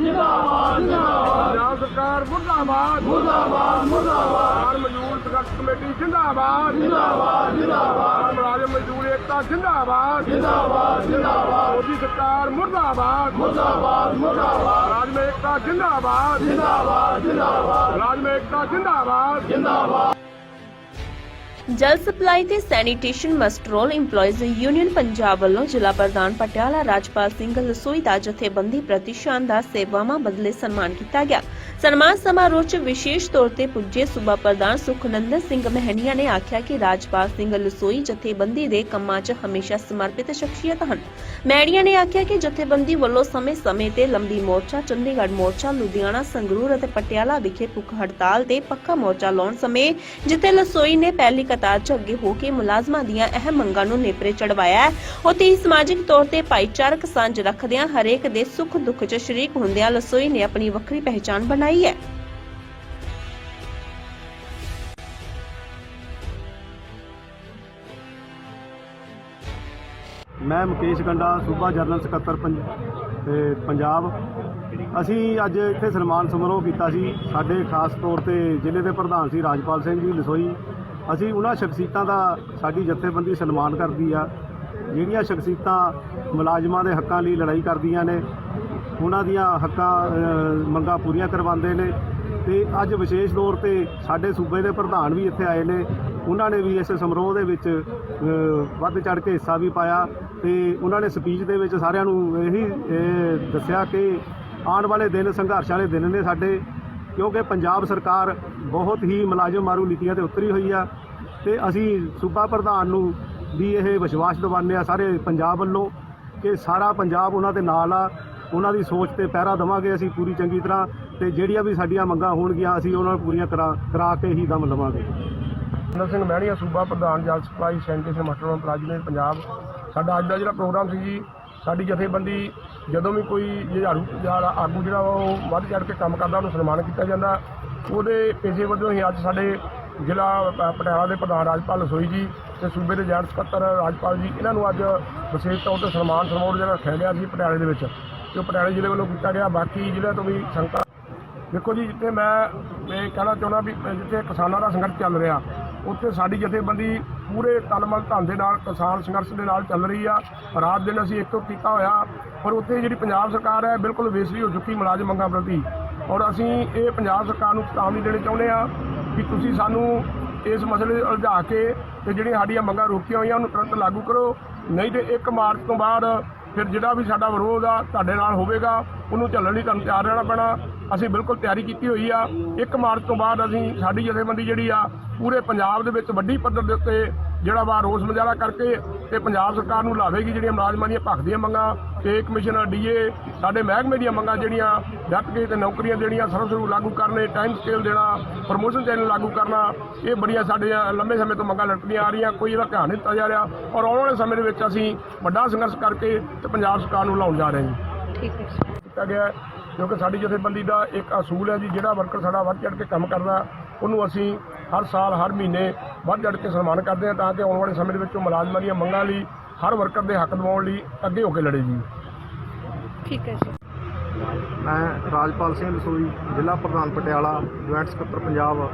ਜਿੰਦਾਬਾਦ ਜਿੰਦਾਬਾਦ। ਪੰਜਾਬ ਸਰਕਾਰ ਮੁਰਦਾਬਾਦ। ਮੁਰਦਾਬਾਦ ਮੁਰਦਾਬਾਦ। ਮਜ਼ਦੂਰ ਸੰਘਰਸ਼ ਕਮੇਟੀ ਜਿੰਦਾਬਾਦ। ਜਿੰਦਾਬਾਦ ਜਿੰਦਾਬਾਦ। ਮੁਲਾਜ਼ਮ ਮਜ਼ਦੂਰ ਏਕਤਾ ਜਿੰਦਾਬਾਦ। ਜਿੰਦਾਬਾਦ ਜਿੰਦਾਬਾਦ। ਮੋਦੀ ਸਰਕਾਰ ਮੁਰਦਾਬਾਦ। ਮੁਰਦਾਬਾਦ ਮੁਰਦਾਬਾਦ। ਮੁਲਾਜ਼ਮ ਏਕਤਾ ਜਿੰਦਾਬਾਦ। ਜਿੰਦਾਬਾਦ ਜਿੰਦਾਬਾਦ। ਮੁਲਾਜ਼ਮ ਏਕਤਾ ਜਿੰਦਾਬਾਦ। ਜਲ ਸਪਲਾਈ ਤੇ sanitation muster roll EMPLOYEES union Punjab ਵੱਲੋਂ ਜ਼ਿਲ੍ਹਾ ਪ੍ਰਧਾਨ ਪਟਿਆਲਾ ਰਾਜਪਾਲ ਸਿੰਘ ਲਸੋਈ ਦਾ ਜਥੇਬੰਦੀ ਪ੍ਰਤੀ ਸ਼ਾਨਦਾਰ ਸੇਵਾਵਾਂ ਬਦਲੇ ਸਨਮਾਨ ਕੀਤਾ ਗਿਆ। ਸਨਮਾਨ ਸਮਾਰੋਹ 'ਚ ਵਿਸ਼ੇਸ਼ ਤੌਰ ਤੇ ਪੁੱਜੇ ਸੂਬਾ ਪ੍ਰਧਾਨ ਸੁਖਨੰਦਨ ਸਿੰਘ ਮਹਿਣੀਆ ਨੇ ਆਖਿਆ ਕਿ ਰਾਜਪਾਲ ਸਿੰਘ ਲਸੋਈ ਜਥੇਬੰਦੀ ਦੇ ਕੰਮਾਂ 'ਚ ਹਮੇਸ਼ਾ ਸਮਰਪਿਤ ਸ਼ਖਸੀਅਤ ਹਨ। ਮਹਿਣੀਆ ਨੇ ਆਖਿਆ ਕਿ ਜਥੇਬੰਦੀ ਵੱਲੋਂ ਸਮੇਂ-ਸਮੇਂ ਤੇ ਲੰਬੀ ਮੋਰਚਾ, ਚੰਡੀਗੜ੍ਹ ਮੋਰਚਾ, ਲੁਧਿਆਣਾ, ਸੰਗਰੂਰ ਅਤੇ ਪਟਿਆਲਾ ਵਿਖੇ ਭੁੱਖ ਹੜਤਾਲ ਤੇ ਪੱਕਾ ਮੋਰਚਾ ਲਾਉਣ ਸਮੇਂ ਜਿੱਥੇ ਲਸੋਈ ਨੇ ਪਹਿਲੀ ਕਤਾਰ 'ਚ ਅੱਗੇ ਹੋ ਕੇ ਮੁਲਾਜ਼ਮਾਂ ਦੀਆਂ ਅਹਿਮ ਮੰਗਾਂ ਨੂੰ ਨੇਪਰੇ ਚੜਵਾਇਆ ਹੈ। ਉੱਥੇ ਹੀ ਸਮਾਜਿਕ ਤੌਰ ਤੇ ਭਾਈਚਾਰਕ ਸਾਂਝ ਰੱਖਦਿਆਂ ਹਰੇਕ ਦੇ ਸੁੱਖ ਦੁੱਖ 'ਚ ਸ਼ਰੀਕ ਹੁੰਦਿਆਂ ਲਸੋਈ ਨੇ ਆਪਣੀ ਵੱਖਰੀ ਪਹਿਚਾਣ ਬਣਾਈ ਹੈ। ਮੈਂ ਮੁਕੇਸ਼ ਗੰਡਾ, ਸੂਬਾ ਜਨਰਲ ਸਕੱਤਰ ਤੇ ਪੰਜਾਬ। ਅਸੀਂ ਅੱਜ ਇੱਥੇ ਸਨਮਾਨ ਸਮਾਰੋਹ ਕੀਤਾ ਸੀ। ਸਾਡੇ ਖਾਸ ਤੌਰ ਤੇ ਜ਼ਿਲ੍ਹੇ ਦੇ ਪ੍ਰਧਾਨ ਸੀ ਰਾਜਪਾਲ ਸਿੰਘ ਜੀ ਲਸੋਈ ਅਸੀਂ ਉਹਨਾਂ ਸ਼ਖਸੀਅਤਾਂ ਦਾ ਸਾਡੀ ਜਥੇਬੰਦੀ ਸਨਮਾਨ ਕਰਦੀ ਆ। ਜਿਹੜੀਆਂ ਸ਼ਖਸੀਅਤਾਂ ਮੁਲਾਜ਼ਮਾਂ ਦੇ ਹੱਕਾਂ ਲਈ ਲੜਾਈ ਕਰਦੀਆਂ ਨੇ, ਉਹਨਾਂ ਦੀਆਂ ਹੱਕਾਂ ਮੰਗਾਂ ਪੂਰੀਆਂ ਕਰਵਾਉਂਦੇ ਨੇ ਤੇ ਅੱਜ ਵਿਸ਼ੇਸ਼ ਤੌਰ ਤੇ ਸਾਡੇ ਸੂਬੇ ਦੇ ਪ੍ਰਧਾਨ ਵੀ ਇੱਥੇ ਆਏ ਨੇ। ਉਹਨਾਂ ਨੇ ਵੀ ਇਸ ਸਮਾਰੋਹ ਦੇ ਵਿੱਚ ਵੱਧ ਚੜ ਕੇ ਹਿੱਸਾ ਵੀ ਪਾਇਆ ਤੇ ਉਹਨਾਂ ਨੇ ਸਪੀਚ ਦੇ ਵਿੱਚ ਸਾਰਿਆਂ ਨੂੰ ਇਹੀ ਦੱਸਿਆ ਕਿ ਆਉਣ ਵਾਲੇ ਦਿਨ ਸੰਘਰਸ਼ ਵਾਲੇ ਦਿਨ ਨੇ ਸਾਡੇ। ਕਿਉਂਕਿ ਪੰਜਾਬ ਸਰਕਾਰ ਬਹੁਤ ਹੀ ਮੁਲਾਜ਼ਮ ਮਾਰੂ ਨੀਤੀਆਂ ਤੇ ਉਤਰੀ ਹੋਈ ਆ ਤੇ ਅਸੀਂ ਸੂਬਾ ਪ੍ਰਧਾਨ ਨੂੰ ਵੀ ਇਹ ਵਿਸ਼ਵਾਸ ਦਿਵਾਉਂਦੇ ਆ ਸਾਰੇ ਪੰਜਾਬ ਵੱਲੋਂ ਕਿ ਸਾਰਾ ਪੰਜਾਬ ਉਹਨਾਂ ਦੇ ਨਾਲ ਆ, ਉਹਨਾਂ ਦੀ ਸੋਚ ਤੇ ਪਹਿਰਾ ਦੇਵਾਂਗੇ ਅਸੀਂ ਪੂਰੀ ਚੰਗੀ ਤਰ੍ਹਾਂ ਤੇ ਜਿਹੜੀਆਂ ਵੀ ਸਾਡੀਆਂ ਮੰਗਾਂ ਹੋਣਗੀਆਂ ਅਸੀਂ ਉਹਨਾਂ ਨੂੰ ਪੂਰੀਆਂ ਕਰਾ ਕਰਾ ਕੇ ਹੀ ਦਮ ਲਵਾਂਗੇ। ਸੁੰਦਰ ਸਿੰਘ ਮਹਿਣੀਆ ਸੂਬਾ ਪ੍ਰਧਾਨ ਜਲ ਸਪਲਾਈ ਸੈਨੀਟੇਸ਼ਨ ਮਾਸਟਰ ਪਲਾਜਮੈਂਟ ਪੰਜਾਬ। ਸਾਡਾ ਅੱਜ ਦਾ ਜਿਹੜਾ ਪ੍ਰੋਗਰਾਮ ਸੀ ਜੀ ਸਾਡੀ ਜਥੇਬੰਦੀ ਜਦੋਂ ਵੀ ਕੋਈ ਜੁਝਾਰੂ ਜਾਂ ਆਗੂ ਜਿਹੜਾ ਵਾ ਉਹ ਵੱਧ ਚੜ ਕੇ ਕੰਮ ਕਰਦਾ, ਉਹਨੂੰ ਸਨਮਾਨ ਕੀਤਾ ਜਾਂਦਾ। ਉਹਦੇ ਪੇਸ਼ੇ ਵਜੋਂ ਹੀ ਅੱਜ ਸਾਡੇ ਜ਼ਿਲ੍ਹਾ ਪਟਿਆਲਾ ਦੇ ਪ੍ਰਧਾਨ ਰਾਜਪਾਲ ਰਸੋਈ ਜੀ ਤੇ ਸੂਬੇ ਦੇ ਜੈਂਟ ਸਕੱਤਰ ਰਾਜਪਾਲ ਜੀ, ਇਹਨਾਂ ਨੂੰ ਅੱਜ ਵਿਸ਼ੇਸ਼ ਤੌਰ ਤੇ ਸਨਮਾਨ ਸਨਮਾਨ ਜਿਹੜਾ ਰੱਖਿਆ ਗਿਆ ਸੀ ਪਟਿਆਲੇ ਦੇ ਵਿੱਚ ਤੇ ਉਹ ਪਟਿਆਲੇ ਜ਼ਿਲ੍ਹੇ ਵੱਲੋਂ ਕੀਤਾ ਗਿਆ। ਬਾਕੀ ਜ਼ਿਲ੍ਹਿਆਂ ਤੋਂ ਵੀ ਸੰਗਤਾਂ ਦੇਖੋ ਜੀ, ਜਿੱਥੇ ਮੈਂ ਇਹ ਕਹਿਣਾ ਚਾਹੁੰਦਾ ਵੀ ਜਿੱਥੇ ਕਿਸਾਨਾਂ ਦਾ ਸੰਘਰਸ਼ ਚੱਲ ਰਿਹਾ ਉੱਥੇ ਸਾਡੀ ਜਥੇਬੰਦੀ ਪੂਰੇ ਤਲਮਲ ਧੰਨ ਦੇ ਨਾਲ, ਕਿਸਾਨ ਸੰਘਰਸ਼ ਦੇ ਨਾਲ ਚੱਲ ਰਹੀ ਆ। ਰਾਤ ਦਿਨ ਅਸੀਂ ਇੱਕ ਕੀਤਾ ਹੋਇਆ। ਪਰ ਉੱਥੇ ਜਿਹੜੀ ਪੰਜਾਬ ਸਰਕਾਰ ਹੈ, ਬਿਲਕੁਲ ਵੇਸਰੀ ਹੋ ਚੁੱਕੀ ਮੁਲਾਜ਼ਮ ਮੰਗਾਂ ਪ੍ਰਤੀ। ਔਰ ਅਸੀਂ ਇਹ ਪੰਜਾਬ ਸਰਕਾਰ ਨੂੰ ਚੇਤਾਵਨੀ ਦੇਣੀ ਚਾਹੁੰਦੇ ਆ ਕਿ ਤੁਸੀਂ ਸਾਨੂੰ ਇਸ ਮਸਲੇ ਨੂੰ ਉਲਝਾ ਕੇ ਤੇ ਜਿਹੜੀਆਂ ਸਾਡੀਆਂ ਮੰਗਾਂ ਰੋਕੀਆਂ ਹੋਈਆਂ, ਉਹਨੂੰ ਤੁਰੰਤ ਲਾਗੂ ਕਰੋ। ਨਹੀਂ ਤੇ 1 ਮਾਰਚ ਤੋਂ ਬਾਅਦ ਫਿਰ ਜਿਹੜਾ ਵੀ ਸਾਡਾ ਵਿਰੋਧ ਆ, ਤੁਹਾਡੇ ਨਾਲ ਹੋਵੇਗਾ। ਉਹਨੂੰ ਝੱਲਣ ਲਈ ਤੁਹਾਨੂੰ ਤਿਆਰ ਰਹਿਣਾ ਪੈਣਾ। ਅਸੀਂ ਬਿਲਕੁਲ ਤਿਆਰੀ ਕੀਤੀ ਹੋਈ ਆ। 1 ਮਾਰਚ ਤੋਂ ਬਾਅਦ ਅਸੀਂ ਸਾਡੀ ਜਥੇਬੰਦੀ ਜਿਹੜੀ ਆ, ਪੂਰੇ ਪੰਜਾਬ ਦੇ ਵਿੱਚ ਵੱਡੀ ਪੱਧਰ ਦੇ ਉੱਤੇ ਜਿਹੜਾ ਵਾ ਰੋਸ ਮੁਜ਼ਾਹਰਾ ਕਰਕੇ ਤੇ ਪੰਜਾਬ ਸਰਕਾਰ ਨੂੰ ਲਾਵੇਗੀ ਜਿਹੜੀਆਂ ਮੁਲਾਜ਼ਮਾਂ ਦੀਆਂ ਭੱਖ ਦੀਆਂ ਮੰਗਾਂ, ਤੇ ਕਮਿਸ਼ਨਰ ਡੀਏ ਸਾਡੇ ਮਹਿਕਮੇ ਦੀਆਂ ਮੰਗਾਂ ਜਿਹੜੀਆਂ, ਡੱਟ ਕੇ ਤੇ ਨੌਕਰੀਆਂ ਦੇਣੀਆਂ ਸਰਵ ਲਾਗੂ ਕਰਨੇ ਟਾਈਮ ਸਕੇਲ ਦੇਣਾ ਪ੍ਰਮੋਸ਼ਨ ਚੈਨਲ ਲਾਗੂ ਕਰਨਾ, ਇਹ ਬੜੀਆਂ ਸਾਡੀਆਂ ਲੰਮੇ ਸਮੇਂ ਤੋਂ ਮੰਗਾਂ ਲਟਕਦੀਆਂ ਆ ਰਹੀਆਂ, ਕੋਈ ਇਹਦਾ ਧਿਆਨ ਨਹੀਂ ਦਿੱਤਾ ਜਾ ਰਿਹਾ। ਔਰ ਆਉਣ ਵਾਲੇ ਸਮੇਂ ਦੇ ਵਿੱਚ ਅਸੀਂ ਵੱਡਾ ਸੰਘਰਸ਼ ਕਰਕੇ ਤੇ ਪੰਜਾਬ ਸਰਕਾਰ ਨੂੰ ਲਾਉਣ ਜਾ ਰਹੇ ਹਾਂ ਠੀਕ ਹੈ ਕੀਤਾ ਗਿਆ ਕਿਉਂਕਿ ਸਾਡੀ ਜਥੇਬੰਦੀ ਦਾ ਇੱਕ ਅਸੂਲ ਹੈ ਜੀ ਜਿਹੜਾ ਵਰਕਰ ਸਾਡਾ ਵੱਧ ਚੜ ਕੇ ਕੰਮ ਕਰਦਾ ਉਹਨੂੰ ਅਸੀਂ ਹਰ ਸਾਲ ਹਰ ਮਹੀਨੇ ਵੱਧ ਚੜ ਕੇ ਸਨਮਾਨ ਕਰਦੇ ਹਾਂ ਤਾਂ ਕਿ ਆਉਣ ਵਾਲੇ ਸਮੇਂ ਦੇ ਵਿੱਚ ਉਹ ਮੁਲਾਜ਼ਮਾਂ ਦੀਆਂ ਮੰਗਾਂ ਲਈ ਹਰ ਵਰਕਰ ਦੇ ਹੱਕ ਦਿਵਾਉਣ ਲਈ ਅੱਗੇ ਹੋ ਕੇ ਲੜੇ ਜੀ। ਠੀਕ ਹੈ ਜੀ। ਮੈਂ ਰਾਜਪਾਲ ਸਿੰਘ ਲਸੋਈ ਜ਼ਿਲ੍ਹਾ ਪ੍ਰਧਾਨ ਪਟਿਆਲਾ ਜੁਆਇੰਟ ਸਕੱਤਰ ਪੰਜਾਬ।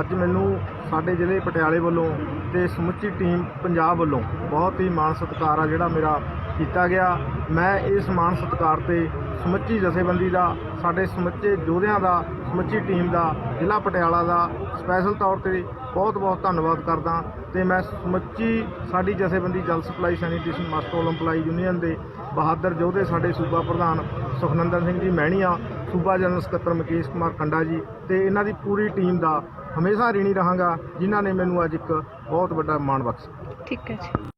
ਅੱਜ ਮੈਨੂੰ ਸਾਡੇ ਜ਼ਿਲ੍ਹੇ ਪਟਿਆਲੇ ਵੱਲੋਂ ਤੇ ਸਮੁੱਚੀ ਟੀਮ ਪੰਜਾਬ ਵੱਲੋਂ ਬਹੁਤ ਹੀ ਮਾਣ ਸਤਿਕਾਰ ਆ ਜਿਹੜਾ ਮੇਰਾ ਕੀਤਾ ਗਿਆ। ਮੈਂ ਇਸ ਮਾਣ ਸਤਿਕਾਰ ਤੇ ਸਮੁੱਚੀ ਜਥੇਬੰਦੀ ਦਾ, ਸਾਡੇ ਸਮੁੱਚੇ ਯੋਧਿਆਂ ਦਾ, ਸਮੁੱਚੀ ਟੀਮ ਦਾ, ਜ਼ਿਲ੍ਹਾ ਪਟਿਆਲਾ ਦਾ ਸਪੈਸ਼ਲ ਤੌਰ ਤੇ ਬਹੁਤ ਬਹੁਤ ਧੰਨਵਾਦ ਕਰਦਾ ਤੇ ਮੈਂ ਸਮੁੱਚੀ ਸਾਡੀ ਜਥੇਬੰਦੀ ਜਲ supply sanitation master employee union ਦੇ ਬਹਾਦਰ ਯੋਧੇ, ਸਾਡੇ ਸੂਬਾ ਪ੍ਰਧਾਨ ਸੁਖਨੰਦਨ ਸਿੰਘ ਜੀ ਮਹਿਣੀਆਂ, ਸੂਬਾ ਜਨਰਲ ਸਕੱਤਰ ਮੁਕੇਸ਼ ਕੁਮਾਰ ਕੰਡਾ ਜੀ ਤੇ ਇਹਨਾਂ ਦੀ ਪੂਰੀ ਟੀਮ ਦਾ ਹਮੇਸ਼ਾ ਰੀਣੀ ਰਹਾਂਗਾ, ਜਿਨ੍ਹਾਂ ਨੇ ਮੈਨੂੰ ਅੱਜ ਇੱਕ ਬਹੁਤ ਵੱਡਾ ਮਾਣ ਬਖਸ਼ਿਆ। ਠੀਕ ਹੈ ਜੀ।